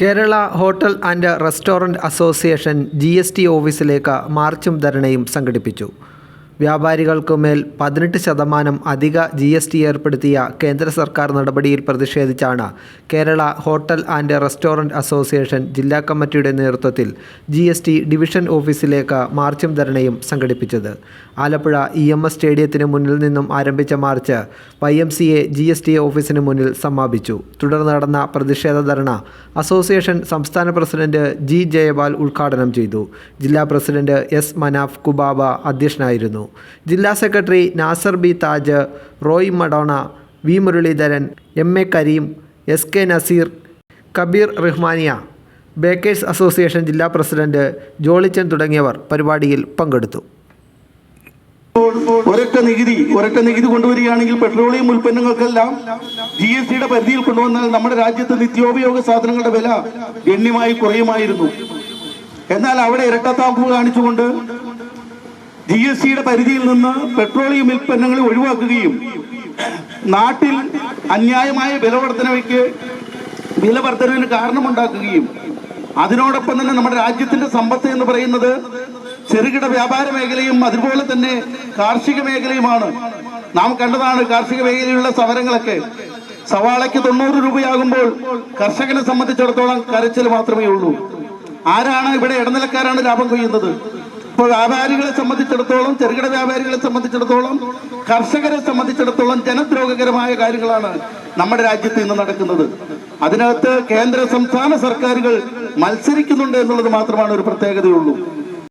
Kerala hotel and restaurant association G S T ഓഫീസിലേക്ക് മാർച്ചും ധരണയും സംഘടിപ്പിച്ചു. വ്യാപാരികൾക്കു മേൽ പതിനെട്ട് ശതമാനം അധിക ജി എസ് ടി ഏർപ്പെടുത്തിയ കേന്ദ്ര സർക്കാർ നടപടിയിൽ പ്രതിഷേധിച്ചാണ് Kerala hotel and restaurant association ജില്ലാ കമ്മിറ്റിയുടെ നേതൃത്വത്തിൽ ജി എസ് ടി ഡിവിഷൻ ഓഫീസിലേക്ക് മാർച്ചും ധരണയും സംഘടിപ്പിച്ചത്. ആലപ്പുഴ ഇ എം എസ് സ്റ്റേഡിയത്തിന് മുന്നിൽ നിന്നും ആരംഭിച്ച march Y M C A G S T ഓഫീസിന് മുന്നിൽ സമാപിച്ചു. തുടർന്ന് നടന്ന പ്രതിഷേധ ധർണ അസോസിയേഷൻ സംസ്ഥാന പ്രസിഡന്റ് ജി ജയപാൽ ഉദ്ഘാടനം ചെയ്തു. ജില്ലാ പ്രസിഡന്റ് എസ് മനാഫ് കുബാബ അധ്യക്ഷനായിരുന്നു. ജില്ലാ secretary Nasar B Taj Roy Madonna V Muraleedharan M A Kareem S K Naseer Kabeer Rahmania bakers association ജില്ലാ പ്രസിഡന്റ് ജോളിച്ചൻ തുടങ്ങിയവർ പരിപാടിയിൽ പങ്കെടുത്തു. ഒരൊറ്റ നികുതി ഒരൊറ്റ നികുതി കൊണ്ടുവരികയാണെങ്കിൽ പെട്രോളിയം ഉൽപ്പന്നങ്ങൾക്കെല്ലാം ജി എസ് ടിയുടെ പരിധിയിൽ കൊണ്ടുവന്നാൽ നമ്മുടെ രാജ്യത്ത് നിത്യോപയോഗ സാധനങ്ങളുടെ വില ഗണ്യമായി കുറയുമായിരുന്നു. എന്നാൽ അവിടെ ഇരട്ടത്താപ്പ് കാണിച്ചുകൊണ്ട് ജി എസ് ടിയുടെ പരിധിയിൽ നിന്ന് പെട്രോളിയം ഉൽപ്പന്നങ്ങൾ ഒഴിവാക്കുകയും നാട്ടിൽ അന്യായമായ വിലവർദ്ധനവയ്ക്ക് വിലവർദ്ധനവിന് കാരണമുണ്ടാക്കുകയും അതിനോടൊപ്പം തന്നെ നമ്മുടെ രാജ്യത്തിന്റെ സമ്പത്ത് എന്ന് പറയുന്നത് ചെറുകിട വ്യാപാര മേഖലയും അതുപോലെ തന്നെ കാർഷിക മേഖലയുമാണ്. നാം കണ്ടതാണ് കാർഷിക മേഖലയിലുള്ള സമരങ്ങളൊക്കെ സവാളയ്ക്ക് തൊണ്ണൂറ് രൂപയാകുമ്പോൾ കർഷകനെ സംബന്ധിച്ചിടത്തോളം കരച്ചിൽ മാത്രമേ ഉള്ളൂ. ആരാണ് ഇവിടെ ഇടനിലക്കാരാണ് ലാഭം കൊയ്യുന്നത്? ഇപ്പോൾ വ്യാപാരികളെ സംബന്ധിച്ചിടത്തോളം ചെറുകിട വ്യാപാരികളെ സംബന്ധിച്ചിടത്തോളം കർഷകരെ സംബന്ധിച്ചിടത്തോളം ജനദ്രോഹകരമായ കാര്യങ്ങളാണ് നമ്മുടെ രാജ്യത്ത് ഇന്ന് നടക്കുന്നത്. അതിനകത്ത് കേന്ദ്ര സംസ്ഥാന സർക്കാരുകൾ മത്സരിക്കുന്നുണ്ട് എന്നുള്ളത് മാത്രമാണ് ഒരു പ്രത്യേകതയുള്ളൂ.